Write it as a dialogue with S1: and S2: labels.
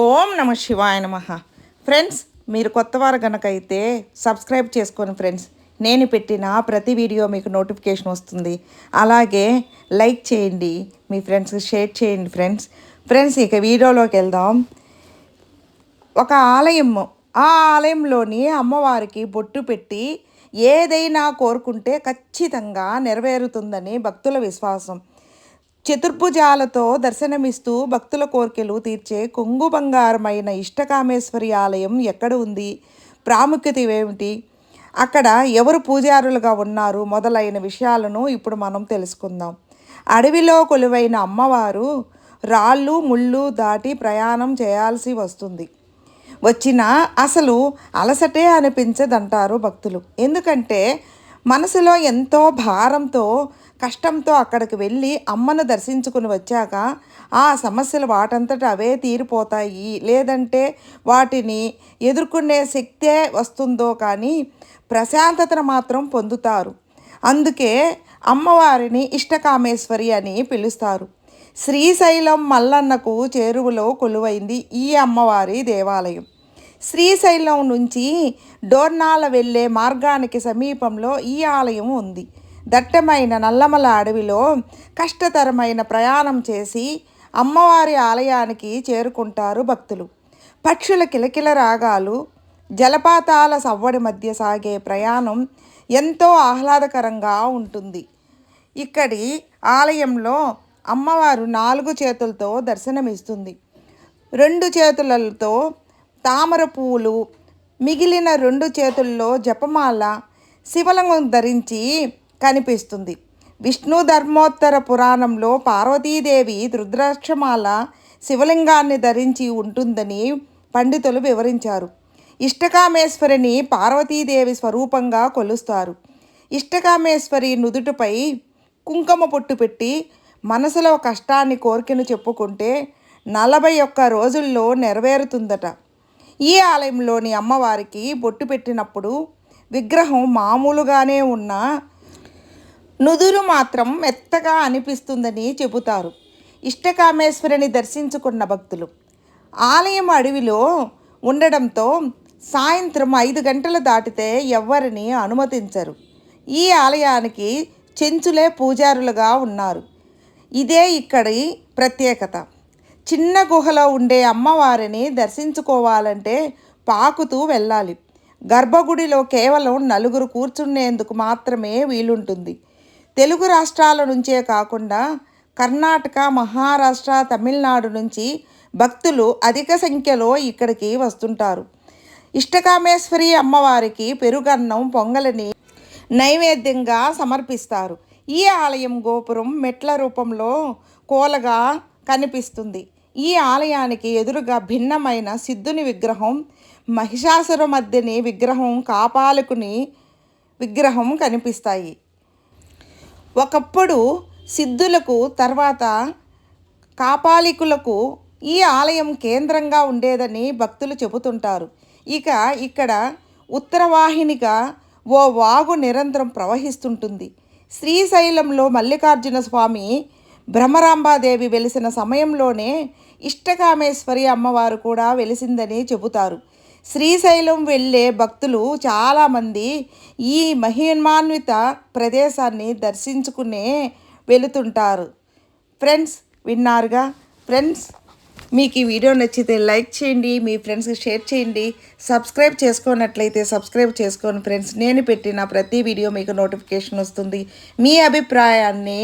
S1: ఓం నమ శివాయ నమ. ఫ్రెండ్స్ మీరు కొత్తవారు కనుకైతే అయితే సబ్స్క్రైబ్ చేసుకోండి ఫ్రెండ్స్. నేను పెట్టిన ప్రతి వీడియో మీకు నోటిఫికేషన్ వస్తుంది. అలాగే లైక్ చేయండి మీ ఫ్రెండ్స్కి షేర్ చేయండి ఫ్రెండ్స్. ఫ్రెండ్స్ ఇక వీడియోలోకి వెళ్దాం. ఒక ఆలయం ఆ ఆలయంలోని అమ్మవారికి బొట్టు పెట్టి ఏదైనా కోరుకుంటే ఖచ్చితంగా నెరవేరుతుందని భక్తుల విశ్వాసం. చతుర్భుజాలతో దర్శనమిస్తూ భక్తుల కోరికలు తీర్చే కొంగు బంగారమైన ఇష్టకామేశ్వరి ఆలయం ఎక్కడ ఉంది? ప్రాముఖ్యత ఏమిటి? అక్కడ ఎవరు పూజారులుగా ఉన్నారు? మొదలైన విషయాలను ఇప్పుడు మనం తెలుసుకుందాం. అడవిలో కొలువైన అమ్మవారు రాళ్ళు ముళ్ళు దాటి ప్రయాణం చేయాల్సి వస్తుంది. వచ్చిన అసలు అలసటే అనిపించదంటారు భక్తులు. ఎందుకంటే మనసులో ఎంతో భారంతో కష్టంతో అక్కడికి వెళ్ళి అమ్మను దర్శించుకుని వచ్చాక ఆ సమస్యలు వాటంతట అవే తీరిపోతాయి. లేదంటే వాటిని ఎదుర్కొనే శక్తే వస్తుందో కానీ ప్రశాంతతను మాత్రం పొందుతారు. అందుకే అమ్మవారిని ఇష్టకామేశ్వరి అని పిలుస్తారు. శ్రీశైలం మల్లన్నకు చేరువలో కొలువైంది ఈ అమ్మవారి దేవాలయం. శ్రీశైలం నుంచి డోర్నాల వెళ్ళే మార్గానికి సమీపంలో ఈ ఆలయం ఉంది. దట్టమైన నల్లమల అడవిలో కష్టతరమైన ప్రయాణం చేసి అమ్మవారి ఆలయానికి చేరుకుంటారు భక్తులు. పక్షుల కిలకిల రాగాలు జలపాతాల సవ్వడి మధ్య సాగే ప్రయాణం ఎంతో ఆహ్లాదకరంగా ఉంటుంది. ఇక్కడి ఆలయంలో అమ్మవారు నాలుగు చేతులతో దర్శనమిస్తుంది. రెండు చేతులతో తామర పువ్వులు మిగిలిన రెండు చేతుల్లో జపమాల శివలింగం ధరించి కనిపిస్తుంది. విష్ణు ధర్మోత్తర పురాణంలో పార్వతీదేవి రుద్రాక్షమాల శివలింగాన్ని ధరించి ఉంటుందని పండితులు వివరించారు. ఇష్టకామేశ్వరిని పార్వతీదేవి స్వరూపంగా కొలుస్తారు. ఇష్టకామేశ్వరి నుదుటిపై కుంకుమ పొట్టు పెట్టి మనసులో కష్టాన్ని కోరికను చెప్పుకుంటే నలభై ఒక్క రోజుల్లో నెరవేరుతుందట. ఈ ఆలయంలోని అమ్మవారికి బొట్టు పెట్టినప్పుడు విగ్రహం మామూలుగానే ఉన్న నుదురు మాత్రం మెత్తగా అనిపిస్తుందని చెబుతారు. ఇష్టకామేశ్వరిని దర్శించుకున్న భక్తులు. ఆలయం అడవిలో ఉండడంతో సాయంత్రం ఐదు గంటలు దాటితే ఎవ్వరిని అనుమతించరు. ఈ ఆలయానికి చెంచులే పూజారులుగా ఉన్నారు. ఇదే ఇక్కడి ప్రత్యేకత. చిన్న గుహలో ఉండే అమ్మవారిని దర్శించుకోవాలంటే పాకుతూ వెళ్ళాలి. గర్భగుడిలో కేవలం నలుగురు కూర్చునేందుకు మాత్రమే వీలుంటుంది. తెలుగు రాష్ట్రాల నుంచే కాకుండా కర్ణాటక మహారాష్ట్ర తమిళనాడు నుంచి భక్తులు అధిక సంఖ్యలో ఇక్కడికి వస్తుంటారు. ఇష్టకామేశ్వరి అమ్మవారికి పెరుగన్నం పొంగలిని నైవేద్యంగా సమర్పిస్తారు. ఈ ఆలయం గోపురం మెట్ల రూపంలో కోలగా కనిపిస్తుంది. ఈ ఆలయానికి ఎదురుగా భిన్నమైన సిద్ధుని విగ్రహం మహిషాసుర మధ్యని విగ్రహం కాపాలకుని విగ్రహం కనిపిస్తాయి. ఒకప్పుడు సిద్ధులకు తర్వాత కాపాలికులకు ఈ ఆలయం కేంద్రంగా ఉండేదని భక్తులు చెబుతుంటారు. ఇక ఇక్కడ ఉత్తరవాహినిగా ఓ వాగు నిరంతరం ప్రవహిస్తుంటుంది. శ్రీశైలంలో మల్లికార్జున స్వామి భ్రమరాంబాదేవి వెలిసిన సమయంలోనే ఇష్టకామేశ్వరి అమ్మవారు కూడా వెలిసిందని చెబుతారు. శ్రీశైలం వెళ్ళే భక్తులు చాలామంది ఈ మహిమాన్విత ప్రదేశాన్ని దర్శించుకునే వెళుతుంటారు. ఫ్రెండ్స్ విన్నారుగా? ఫ్రెండ్స్ మీకు ఈ వీడియో నచ్చితే లైక్ చేయండి మీ ఫ్రెండ్స్కి షేర్ చేయండి సబ్స్క్రైబ్ చేసుకున్నట్లయితే సబ్స్క్రైబ్ చేసుకోండి ఫ్రెండ్స్. నేను పెట్టిన ప్రతి వీడియో మీకు నోటిఫికేషన్ వస్తుంది. మీ అభిప్రాయాన్ని